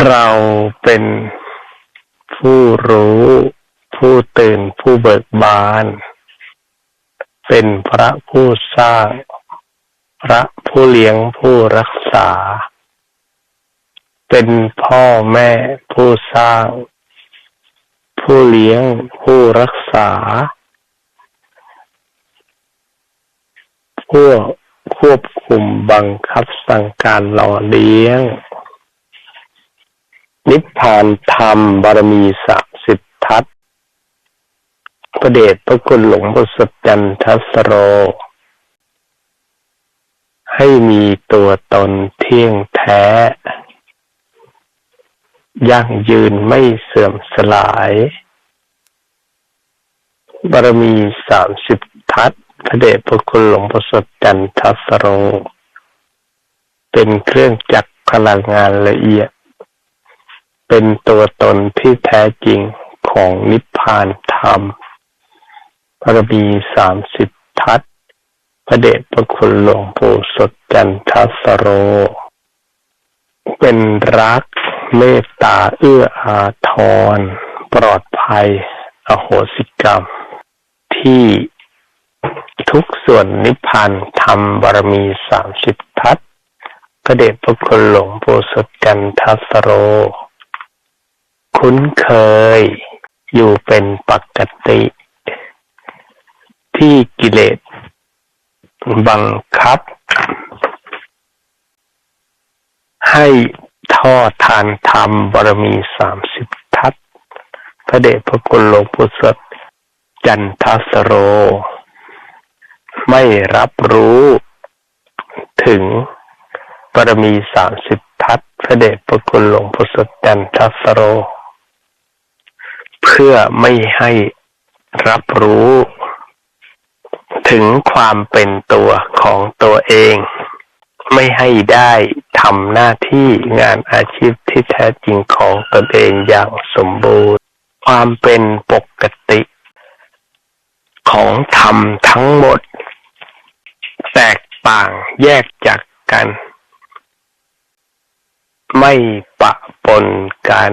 เราเป็นผู้รู้ ผู้ตื่นผู้เบิกบาน เป็นพระผู้สร้าง พระผู้เลี้ยงผู้รักษา เป็นพ่อแม่ผู้สร้าง ผู้เลี้ยงผู้รักษา ผู้ควบคุมบังคับสั่งการหล่อเลี้ยง นิพพานธรรมบารมีสามสิบทัศพระเดชพระคุณหลวงพ่อสดจันทัสโร ให้มีตัวตนเที่ยงแท้ ยั่งยืนไม่เสื่อมสลาย บารมีสามสิบทัศพระเดชพระคุณหลวงพ่อสดจันทัสโร เป็นเครื่องจักรพลังงานละเอียด เป็นตัวตนที่แท้จริงของนิพพานธรรมบารมีสามสิบทัศพระเดชพระคุณหลวงปู่สดจันทสโร เป็นรักเมตตาเอื้ออาทร ปลอดภัย อโหสิกรรม ที่ทุกส่วนนิพพานธรรมบารมีสามสิบทัศพระเดชพระคุณหลวงปู่สดจันทสโร คุ้นเคย อยู่เป็นปกติ ที่กิเลสบังคับ ให้ท่อทานธรรมบารมีสามสิบทัศพระเดชพระคุณหลวงปู่สดจันทสโร ไม่รับรู้ ถึงบารมีสามสิบทัศพระเดชพระคุณหลวงปู่สดจันทสโร เพื่อไม่ให้รับรู้ ถึงความเป็นตัวของตัวเอง ไม่ให้ได้ทำหน้าที่งานอาชีพที่แท้จริงของตนเองอย่างสมบูรณ์ ความเป็นปกติ ของธรรมทั้งหมด แตกต่างแยกจากกัน ไม่ปะปนกัน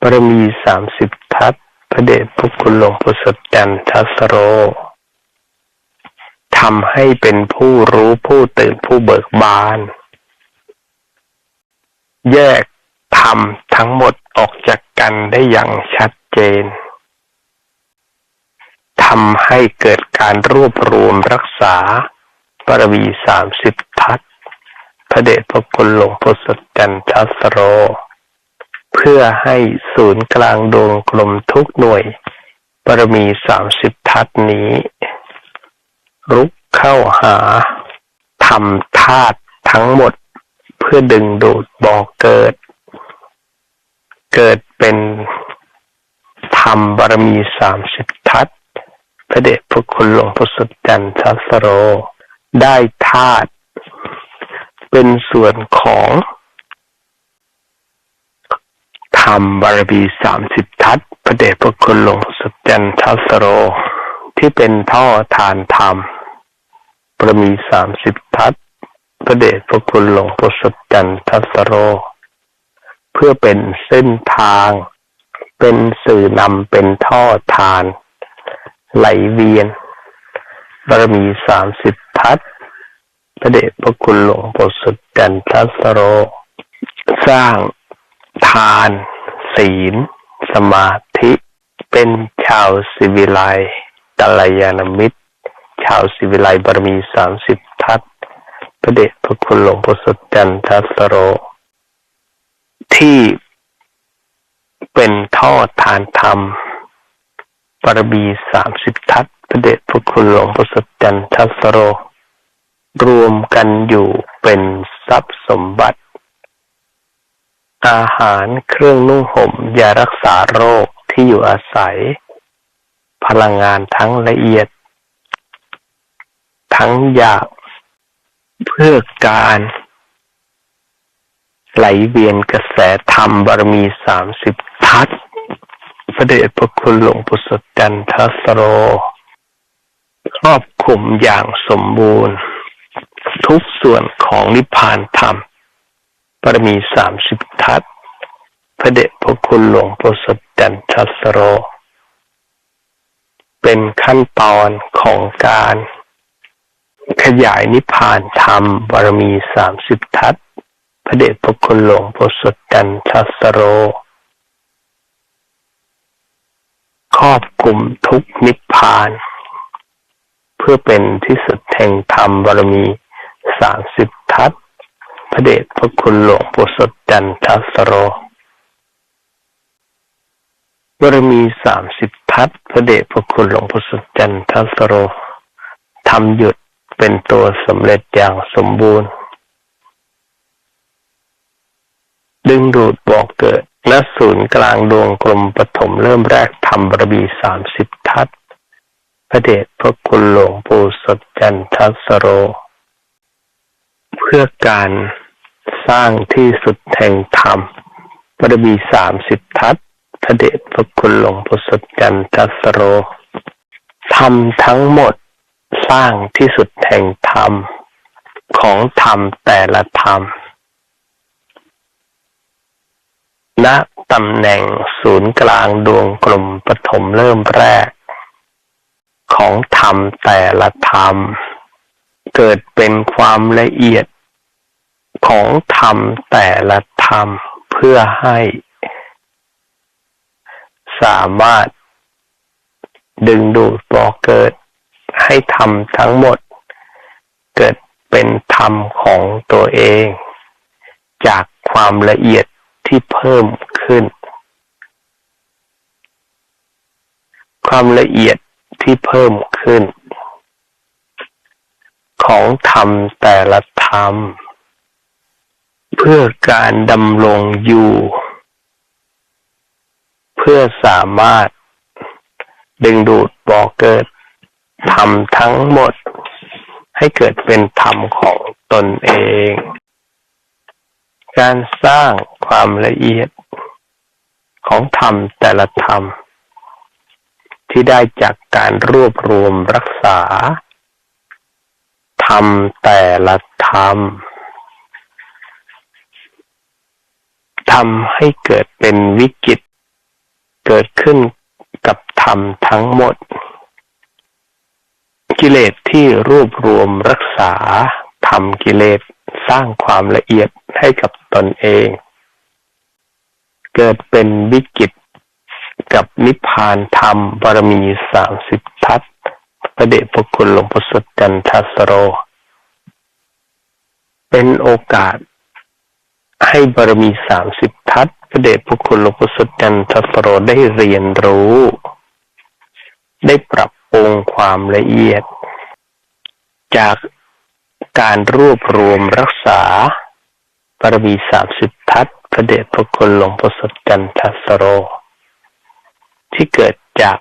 บารมีสามสิบทัศพระเดชพระคุณหลวงปู่สดจันทัสโรทำให้เป็นผู้รู้ผู้ตื่นผู้เบิกบาน แยกธรรมทั้งหมดออกจากกันได้อย่างชัดเจนทำให้เกิดการรวบรวมรักษาบารมีสามสิบทัศพระเดชพระคุณหลวงพ่อสดจันทัสโร เพื่อให้ศูนย์กลางดวงกลมทุกหน่วยบารมีสามสิบทัศนี้ รุกเข้าหาทำธาตุทั้งหมด เพื่อดึงดูดบ่อกเกิด เกิดเป็นธรรมบารมีสามสิบทัศพระเดชพระคุณหลวงพ่อสุดจันทสโร ได้ธาตุเป็นส่วนของ ธรรมบารมีสามสิบทัศพระเดชพระคุณหลวงสุจันทสโร ที่เป็นท่อทานธรรมบารมีสามสิบทัศพระเดชพระคุณหลวงพ่อสุจันทสโร เพื่อเป็นเส้นทาง เป็นสื่อนำเป็นท่อทาน ไหลเวียนบารมีสามสิบทัศพระเดชพระคุณหลวงปู่สุจันทสโร สร้าง ทาน ศีล สมาธิ เป็นชาวสิวิไลกัลยาณมิตร ชาวสิวิไลบารมีสามสิบทัศพระเดชพระคุณหลวงปู่สุดจันทัสโร ที่เป็นท่อทานธรรมบารมีสามสิบทัศพระเดชพระคุณหลวงพ่อสดจันทัสโร รวมกันอยู่เป็นทรัพย์สมบัติ อาหารเครื่องนุ่งห่มยารักษาโรคที่อยู่อาศัย พลังงานทั้งละเอียด ทั้งหยาบเพื่อการไหลเวียนกระแสธรรมบารมีสามสิบทัศพระเดชพระคุณหลวงปู่สดจันทสโร ครอบคลุมอย่างสมบูรณ์ ทุกส่วนของนิพพานธรรม บารมีสามสิบทัศพระเดชพระคุณหลวงปู่สดจันทสโร เป็นขั้นตอนของการขยายนิพพานธรรมบารมีสามสิบทัศพระเดชพระคุณหลวงปู่สดจันทสโร ครอบกลุ่มทุกนิพพาน เพื่อเป็นที่สุดแห่งธรรมบารมีสามสิบทัศ พระเดชพระคุณหลวงปู่สดจันทสโรบารมีสามสิบทัศพระเดชพระคุณหลวงปู่สดจันทสโรทำหยุดเป็นตัวสำเร็จอย่างสมบูรณ์ ดึงดูดบอกเกิดณศูนย์กลางดวงกลมปฐมเริ่มแรกทำบารมีสามสิบทัศพระเดชพระคุณหลวงปู่สดจันทสโร เพื่อการสร้างที่สุดแห่งธรรมบารมีสามสิบทัศพระเดชพระคุณหลวงปู่สดจันทสโรทำทั้งหมดสร้างที่สุดแห่งธรรมของธรรมแต่ละธรรมณตำแหน่งศูนย์กลางดวงกลมปฐมเริ่มแรก ของธรรมแต่ละธรรม เกิดเป็นความละเอียดของธรรมแต่ละธรรมเพื่อให้สามารถดึงดูดบอกเกิดให้ธรรมทั้งหมด เกิดเป็นธรรมของตัวเอง จากความละเอียดที่เพิ่มขึ้น ความละเอียดที่เพิ่มขึ้น ของธรรมแต่ละธรรม เพื่อการดำรงอยู่ เพื่อสามารถดึงดูดบ่อกเกิดธรรมทั้งหมด ให้เกิดเป็นธรรมของตนเอง การสร้างความละเอียดของธรรมแต่ละธรรม ที่ได้จากการรวบรวมรักษา รมแต่ละธรรมทำให้เกิดเป็นวิกฤตเกิดขึ้นกับธรรมทั้งหมด กิเลสที่รวบรวมรักษาทำกิเลสสร้างความละเอียดให้กับตนเอง เกิดเป็นวิกฤตกับนิพพานธรรมบารมีสามสิบทัศ ระเดชพระคุณหลวงพ่อสดจันทัสโร เป็นโอกาสให้บารมีสามสิบทัศพระเดชพระคุณหลวงพ่อสดจันทัสโรได้เรียนรู้ ได้ปรับปรุงความละเอียด จากการรวบรวมรักษาบารมีสามสิบทัศพระเดชพระคุณหลวงพ่อสดจันทัสโร ที่เกิดจาก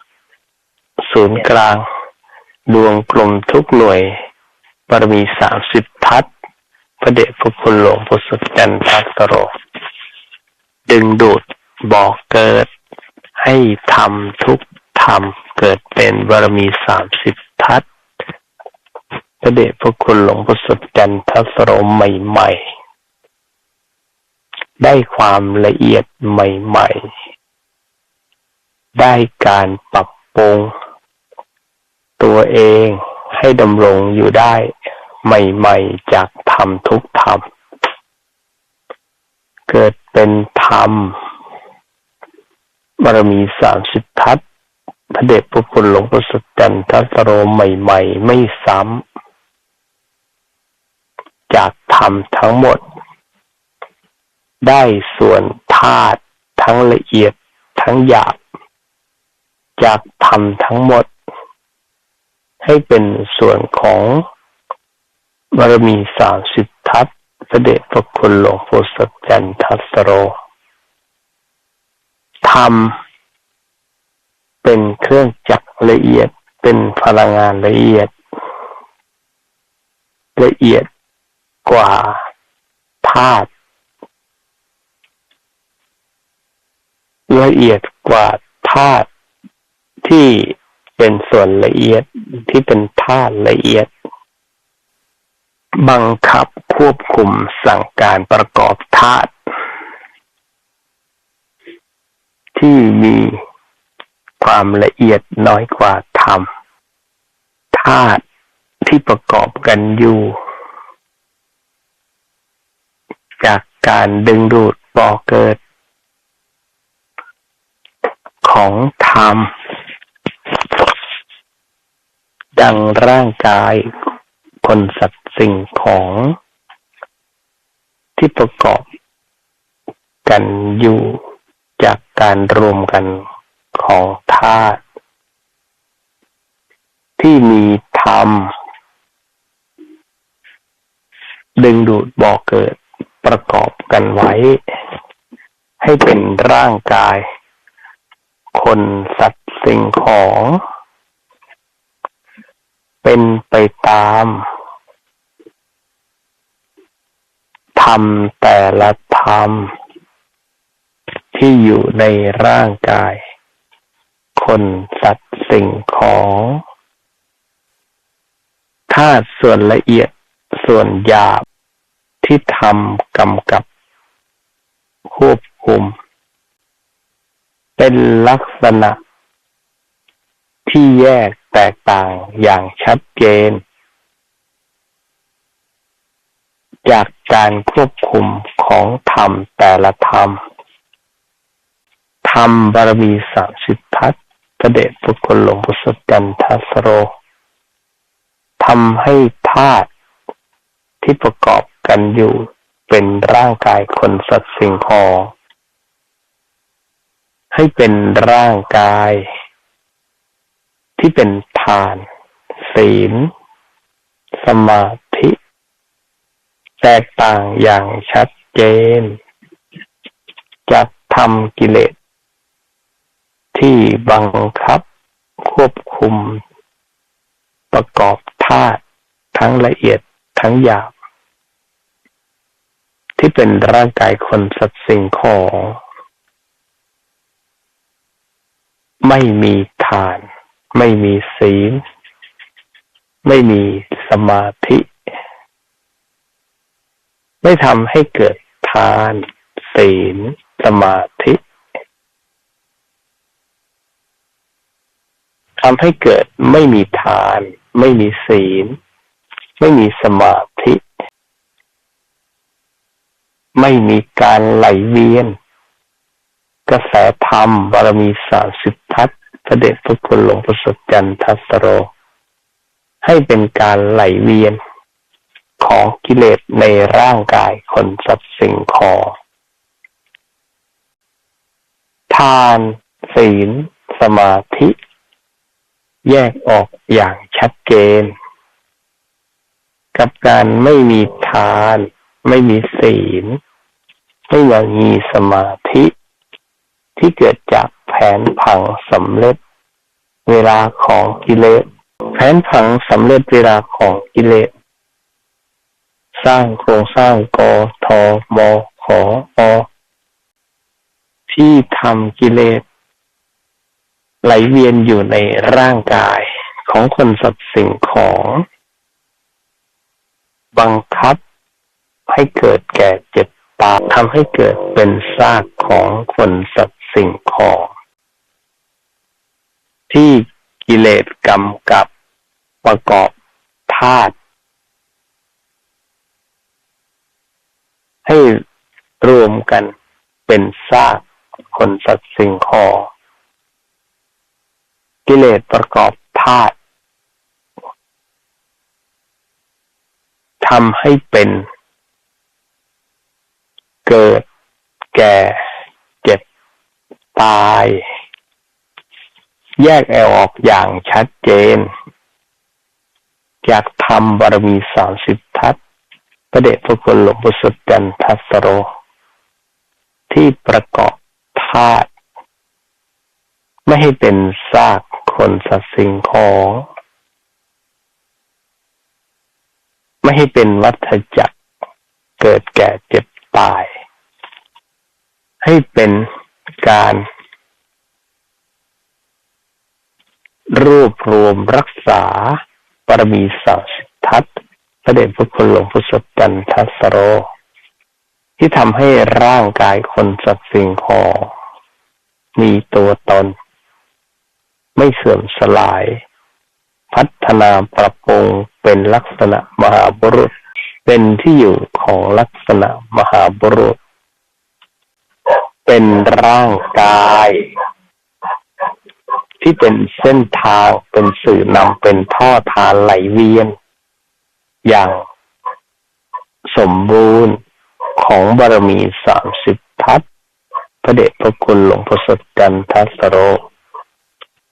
ศูนย์กลาง ดวงกลมทุกหน่วย บารมีสามสิบทัศพระเดชพระคุณหลวงพ่อสดจันทสโร ดึงดูดบอกเกิด ให้ทำทุกทำเกิดเป็นบารมีสามสิบทัศพระเดชพระคุณหลวงพ่อสดจันทสโรใหม่ ๆ ได้ความละเอียดใหม่ ๆ ได้การปรับปรุง ตัวเองให้ดำรงอยู่ได้ ใหม่ๆจากธรรมทุกธรรม เกิดเป็นธรรมบารมีสามสิบทัศพระเดชพระคุณหลวงพ่อสดจันทสโรใหม่ ๆ ไม่ซ้ำจากธรรมทั้งหมด ได้ส่วนธาตุทั้งละเอียดทั้งหยาบจากธรรมทั้งหมด ให้เป็นส่วนของบารมีสามสิบทัศพระเดชพระคุณหลวงพ่อสดจันทัสโรธรรมเป็นเครื่องจักรละเอียดเป็นพลังงานละเอียด ละเอียดกว่าธาตุละเอียดกว่าธาตุที่ เป็นส่วนละเอียดที่เป็นธาตุละเอียด บังคับควบคุมสั่งการประกอบธาตุที่มีความละเอียดน้อยกว่าธรรมธาตุที่ประกอบกันอยู่ จากการดึงดูดบ่อเกิด ของธรรม ดังร่างกาย คนสัตว์สิ่งของที่ประกอบกันอยู่จากการรวมกันของธาตุที่มีธรรม ดึงดูดบ่อเกิดประกอบกันไว้ ให้เป็นร่างกาย คนสัตว์สิ่งของ เป็นไปตามธรรมแต่ละธรรม ที่อยู่ในร่างกาย คนสัตว์สิ่งของธาตุส่วนละเอียดส่วนหยาบที่ทำกำกับ ควบคุม เป็นลักษณะ ที่แยกแตกต่างอย่างชัดเจน จากการควบคุมของธรรมแต่ละธรรม ธรรมบารมีสามสิบทัศพระเดชพระคุณหลวงพุทธจันทัสโรทำให้ธาตุที่ประกอบกันอยู่เป็นร่างกายคนสัตว์สิ่งของให้เป็นร่างกาย ที่เป็นทาน ศีล สมาธิ แตกต่างอย่างชัดเจนจะทำกิเลส ที่บังคับควบคุม ประกอบธาตุทั้งละเอียดทั้งหยาบ ที่เป็นร่างกายคนสัตว์สิ่งของ ไม่มีทาน ไม่มีศีล ไม่มีสมาธิ ไม่ทำให้เกิดทาน ศีล สมาธิทำให้เกิดไม่มีทาน ไม่มีศีล ไม่มีสมาธิ ไม่มีการไหลเวียน กระแสธรรมบารมีสามสิบทัศ พระเดชพระคุณหลวงประสดจันทัสโร ให้เป็นการไหลเวียน ของกิเลสในร่างกายคนสัตว์สิ่งของทานศีล สมาธิ แยกออกอย่างชัดเจน กับการไม่มีทาน ไม่มีศีล ไม่ยังมีสมาธิ ที่เกิดจากแผนผังสำเร็จเวลาของกิเลส แผนผังสำเร็จเวลาของกิเลส สร้างโครงสร้างกอทอมอขออที่ทำกิเลส ไหลเวียนอยู่ในร่างกายของคนสัตว์สิ่งของ บังคับให้เกิดแก่เจ็บตาทำให้เกิดเป็นซากของคนสัตว สิ่งของ ที่กิเลสกรรมกับประกอบธาตุให้รวมกันเป็นซากคนสัตว์สิ่งของกิเลสประกอบธาตุทำให้เป็น เกิดแก่ ตาย แยกแอลออกอย่างชัดเจนจากธรรมบารมีสามสิบทัศพระเดชพระคุณหลวงพุทธจันทัสโร ที่ประกอบธาตุไม่ให้เป็นซากคนสัตว์สิ่งของ ไม่ให้เป็นวัฏจักรเกิดแก่เจ็บตาย ให้เป็น การ รวบรวมรักษาปรมีสัสิทัศพระเดชพระคุณหลวงพุทธจันทัสโร ที่ทำให้ร่างกายคนสัตว์สิ่งของมีตัวตน ไม่เสื่อมสลาย พัฒนาปรับปรุงเป็นลักษณะมหาบุรุษ เป็นที่อยู่ของลักษณะมหาบุรุษ เป็นร่างกาย ที่เป็นเส้นทาง เป็นสื่อนำเป็นท่อทานไหลเวียน อย่างสมบูรณ์ของบารมีสามสิบทัศพระเดชพระคุณหลวงพ่อสดจันทัสโร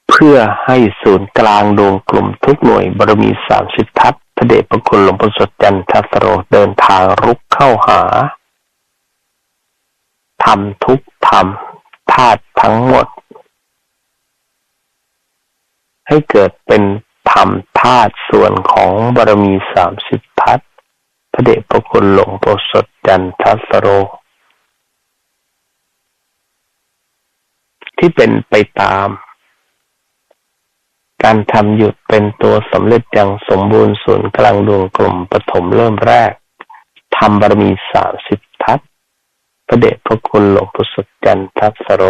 เพื่อให้ศูนย์กลางดวงกลุ่มทุกหน่วยบารมีสามสิบทัศพระเดชพระคุณหลวงพ่อสดจันทัสโรเดินทางรุกเข้าหา ทำทุกทำธาตุทั้งหมด ให้เกิดเป็นธรรมธาตุส่วนของบารมีสามสิบทัศพระเดชพระคุณหลวงพ่สดจันทัสโร ที่เป็นไปตาม การทำหยุดเป็นตัวสำเร็จอย่างสมบูรณ์ส่วนกลางดวงกลุ่มปฐมเริ่มแรกทำบารมีสามสิบทัศ พระเดชพระคุณหลวงปู่สุจันทัสโร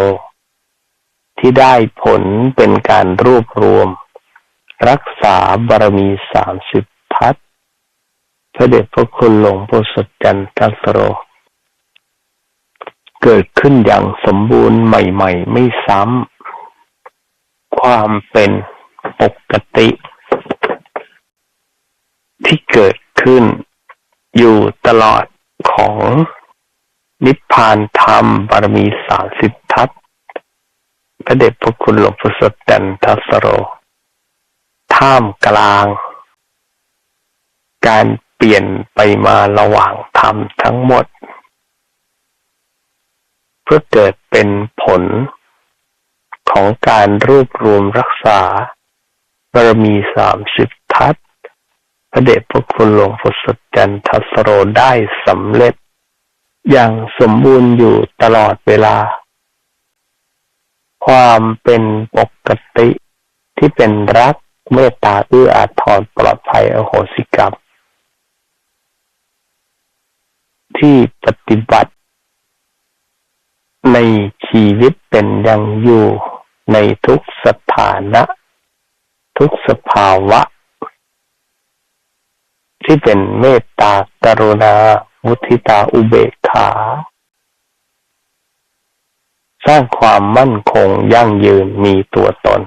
ที่ได้ผลเป็นการรวบรวม รักษาบารมีสามสิบทัศพระเดชพระคุณหลวงปู่สุจันทัสโร เกิดขึ้นอย่างสมบูรณ์ใหม่ ๆ ไม่ซ้ำความเป็นปกติ ที่เกิดขึ้นอยู่ตลอดของ นิพพานธรรมบารมีสามสิบทัศพระเดชพระคุณหลวงพ่อสดแดนทัสโร ท่ามกลาง การเปลี่ยนไปมาระหว่างธรรมทั้งหมด เพื่อเกิดเป็นผลของการรวบรวมรักษาบารมีสามสิบทัศพระเดชพระคุณหลวงพ่อสดจันทัสโรได้สำเร็จ อย่างสมบูรณ์อยู่ตลอดเวลา ความเป็นปกติที่เป็นรักเมตตาเอื้ออาทรปลอดภัยอโหสิกรรม ที่ปฏิบัติในชีวิตเป็นยังอยู่ในทุกสถานะ ทุกสภาวะ ที่เป็นเมตตากรุณา มุทิตาอุเบกขา สร้างความมั่นคงยั่งยืนมีตัวตน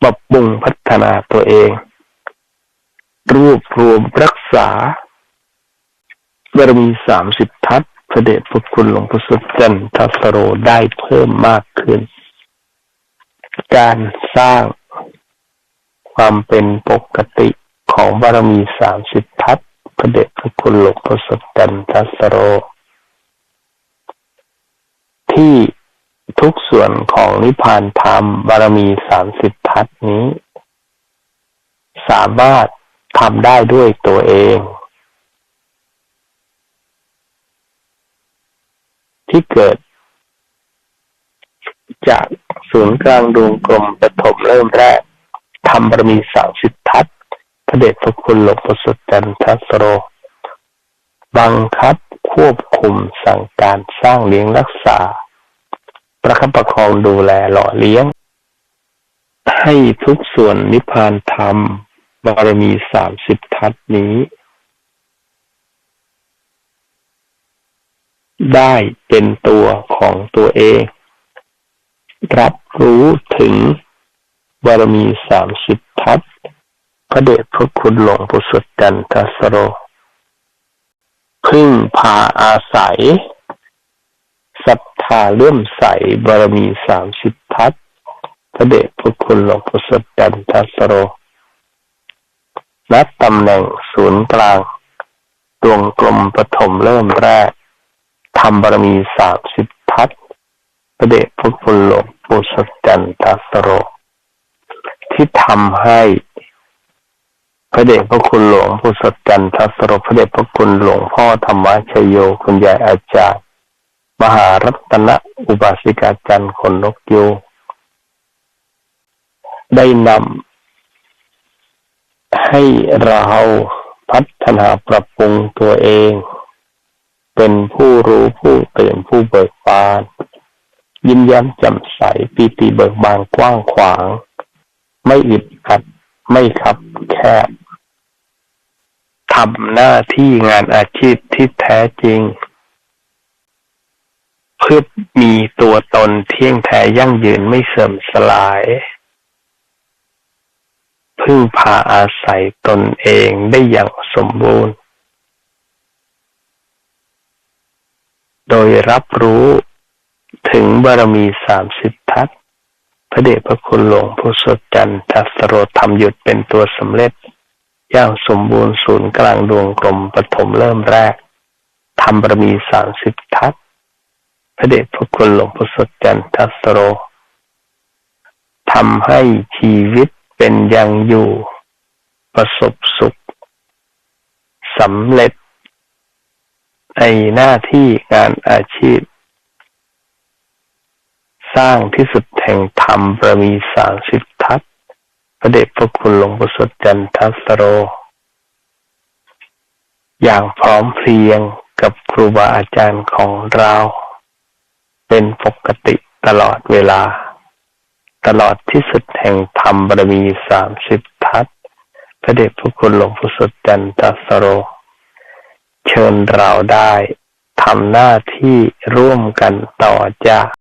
ปรับปรุงพัฒนาตัวเอง รวบรวมรักษาบารมีสามสิบทัศพระเดชพระคุณหลวงพ่อสุจันทัสโรได้เพิ่มมากขึ้น การสร้างความเป็นปกติของบารมีสามสิบ พระเดชพระคุณหลวงพ่อสดจันทัสโร ที่ทุกส่วนของนิพพานธรรมบารมีสามสิบทัศนี้ สามารถทำได้ด้วยตัวเอง ที่เกิด จากศูนย์กลางดวงกลมปฐมเริ่มแรกทำบารมีสามสิบทัศ ระเดชพระคุณหลวงพ่อสุจันทัสโร บังคับควบคุมสั่งการสร้างเลี้ยงรักษา ประคับประคองดูแลหล่อเลี้ยง ให้ทุกส่วนนิพพานธรรมบารมีสามสิบทัศนี้ ได้เป็นตัวของตัวเอง รับรู้ถึงบารมีสามสิบทัศพ ระเดชพระคุณหลวงปู่สุดจันทสโร พึ่งพาอาศัยศรัทธาเลื่อมใสบารมีสามสิบทัศพระเดชพระคุณหลวงปู่สุดจันทสโรนัดตำแหน่งศูนย์กลาง ดวงกลมปฐมเริ่มแรกทำบารมีสามสิบทัศพระเดชพระคุณหลวงปู่สุดจันทสโร ที่ทำให้ ระเดชพระคุณหลวงผู้สดจันทสรพระเดชพระคุณหลวงพ่อธรรมชโยคุณยายอาจารย์ มหารัตนอุบาสิกาจันทร์คนนกยูได้นำให้เราพัฒนาปรับปรุงตัวเอง เป็นผู้รู้ผู้ตื่นผู้เบิกบาน ยิ้มแย้มแจ่มใสปีติเบิกบานกว้างขวาง ไม่อึดอัดไม่คับแคบ ทำหน้าที่งานอาชีพที่แท้จริง เพื่อมีตัวตนเที่ยงแท้ยั่งยืนไม่เสื่อมสลาย พึ่งพาอาศัยตนเองได้อย่างสมบูรณ์ โดยรับรู้ถึงบารมีสามสิบทัศพระเดชพระคุณหลวงพุทธจันทร์จัสโรธรรมหยุดเป็นตัวสำเร็จ อย่างสมบูรณ์ศูนย์กลางดวงกลมปฐมเริ่มแรกทำบารมีสามสิบทัศพระเดชพระคุณหลวงพุทธจันทัสโรทำให้ชีวิตเป็นอย่างอยู่ ประสบสุขสำเร็จ ในหน้าที่งานอาชีพ สร้างที่สุดแห่งธรรมประมีสามสิบทัศน์ ระเดชพระคุณหลวงประสดจันทัสโร อย่างพร้อมเพรียงกับครูบาอาจารย์ของเรา เป็นปกติตลอดเวลา ตลอดที่สุดแห่งธรรมบารมีสามสิบทัศพระเดชพระคุณหลวงพุทธจันทัสโร เชิญเราได้ทำหน้าที่ร่วมกันต่อจาก